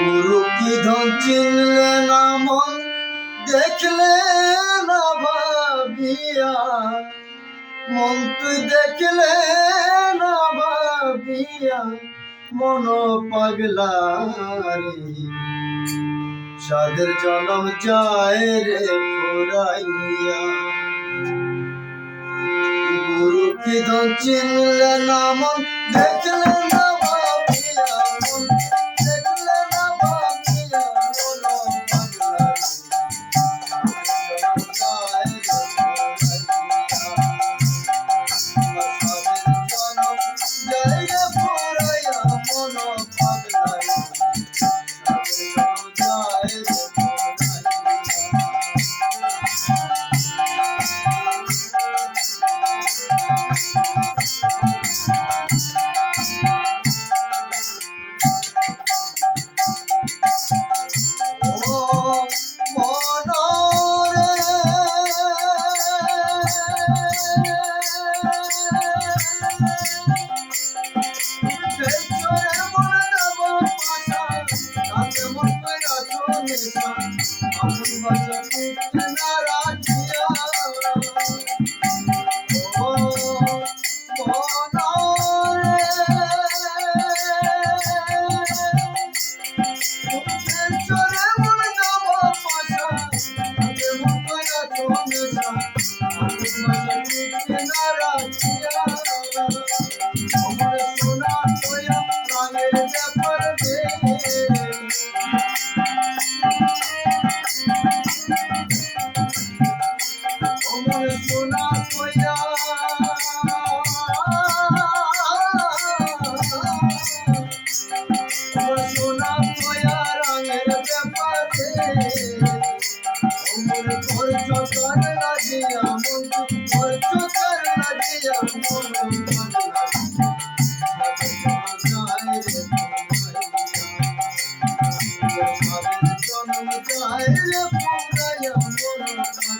গুরু ধন চিনলে না মন, দেখলে না ভাবিয়া। মন তুই দেখলে না ভাবিয়া, মন পাগলা রে। সাদের জনম যায় রে ফুরাইয়া। গুরু কি ধন চিনলে না মন, দেখলে Let's go. জনম চাইলে পুরায় মন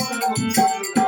ハハハハ!